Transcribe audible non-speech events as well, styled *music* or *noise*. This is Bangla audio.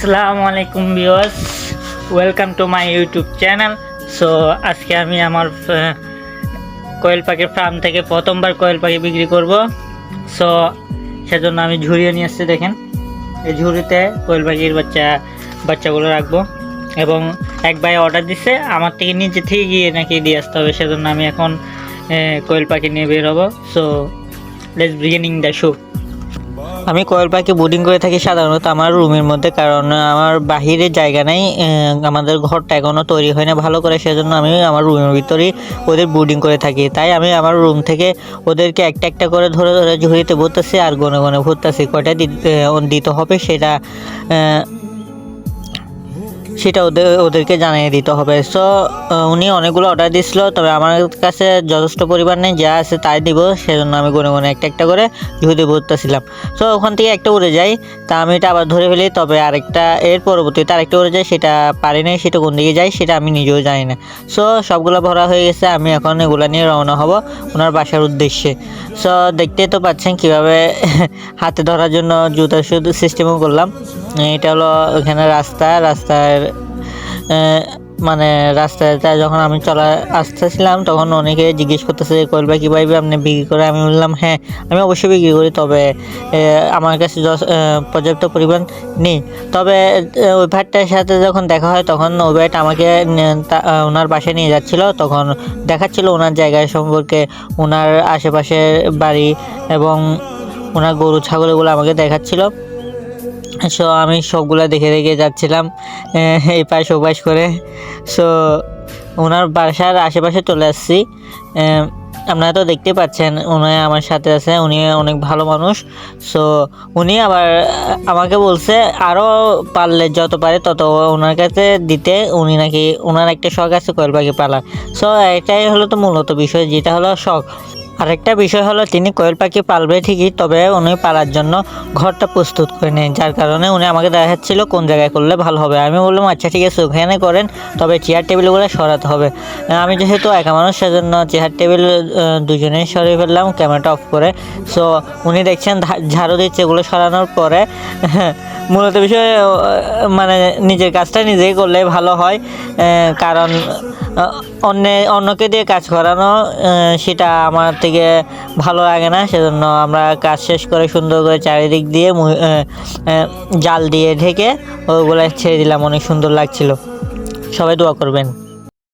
আসসালামু আলাইকুম viewers welcome to my YouTube channel so আজকে আমি আমার কোয়েল পাখির ফার্ম থেকে প্রথমবার কোয়েল পাখি বিক্রি করব। সো সেজন্য আমি ঝুড়িয়ে নিয়ে আসছি, দেখেন। এই ঝুড়িতে কোয়েল পাখির বাচ্চা, বাচ্চাগুলো রাখব। এবং এক ভাই অর্ডার দিচ্ছে আমার থেকে নিচে থেকে গিয়ে নাকি দিয়ে আসতে হবে, সেজন্য আমি এখন কোয়েল পাখি নিয়ে বের হব। So let's beginning the show আমি কয়েল পাখি বোর্ডিং করে থাকি সাধারণত আমার রুমের মধ্যে, কারণ আমার বাহিরে জায়গা নেই আমাদের ঘরটা এখনও তৈরি হয় না ভালো করে, সেজন্য আমি আমার রুমের ভিতরেই ওদের বোর্ডিং করে থাকি। তাই আমি আমার রুম থেকে ওদেরকে একটা একটা করে ধরে ধরে ঝুড়িতে ভরতেছি আর গনে গনে ভরতেছি, কয়টা দিতে হবে সেটা সেটা ওদের, ওদেরকে জানিয়ে দিতে হবে। সো উনি অনেকগুলো অর্ডার দিছিল তবে আমার কাছে যথেষ্ট পরিমাণ নেই, যা আছে তাই দিব। সেজন্য আমি গুনে গুনে একটা একটা করে ঝুঁতে ভরতেছিলাম সো ওখান থেকে একটা উড়ে যাই, তা আমি এটা আবার ধরে ফেলি, তবে আরেকটা, এর পরবর্তীতে আরেকটা উড়ে যায় সেটা পারি নাই, সেটা কোন দিকে যায় সেটা আমি নিজেও জানি না। সো সবগুলো ভরা হয়ে গেছে, আমি এখন এগুলো নিয়ে রওনা হব ওনার বাসার উদ্দেশ্যে। সো দেখতেই তো পাচ্ছেন কীভাবে *laughs* হাতে ধরার জন্য জুতা শুধু সিস্টেমও করলাম। এটা হলো এখানে রাস্তা, রাস্তার মানে রাস্তায় যখন আমি চলা আসতেছিলাম, তখন অনেকে জিজ্ঞেস করতেছে যে কোয়েল পাখি আপনি বিক্রি করে? আমি বললাম হ্যাঁ আমি অবশ্যই বিক্রি করি, তবে আমার কাছে পর্যাপ্ত পরিমাণ নেই। তবে ওই ভাইটার সাথে যখন দেখা হয়, তখন ওই ভাইটা আমাকে ওনার বাসায় নিয়ে যাচ্ছিল। তখন দেখাচ্ছিল ওনার জায়গা সম্পর্কে, ওনার আশেপাশের বাড়ি এবং ওনার গরু, ছাগলগুলো আমাকে দেখাচ্ছিল। সো আমি সবগুলা দেখে দেখে যাচ্ছিলাম এই পাশ ও পাশ করে। সো ওনার বাসার আশেপাশে চলে আসছি। আপনারা তো দেখতে পাচ্ছেন, উনি আমার সাথে আছে, উনি অনেক ভালো মানুষ। সো উনি আবার আমাকে বলছে আরও পারলে যত পারে তত ওনার কাছে দিতে, উনি নাকি ওনার একটা শখ আছে কোয়েল পাখি পালার। সো এটাই হলো তো মূলত বিষয়, যেটা হলো শখ। আরেকটা বিষয় হলো, তিনি কোয়েল পাখি পালবে ঠিকই, তবে উনি পালার জন্য ঘরটা প্রস্তুত করে নেন, যার কারণে উনি আমাকে দেখাচ্ছিল কোন জায়গায় করলে ভালো হবে। আমি বললাম আচ্ছা ঠিক আছে, ওখানে করেন, তবে চেয়ার টেবিলগুলো সরাতে হবে। আমি যেহেতু একা মানুষ, সেজন্য চেয়ার টেবিল দুজনেই সরিয়ে ফেললাম ক্যামেরাটা অফ করে। সো উনি দেখছেন ঝাড়ু দিচ্ছে এগুলো সরানোর পরে। *laughs* মূলত বিষয় মানে নিজের কাজটা নিজেই করলে ভালো হয় কারণ অন্য, অন্যকে দিয়ে কাজ করানো সেটা আমার থেকে ভালো লাগে না, সেজন্য আমরা কাজ শেষ করে সুন্দর করে চারিদিক দিয়ে জাল দিয়ে ঢেকে ওগুলো ছেড়ে দিলাম, অনেক সুন্দর লাগছিল। সবাই দোয়া করবেন।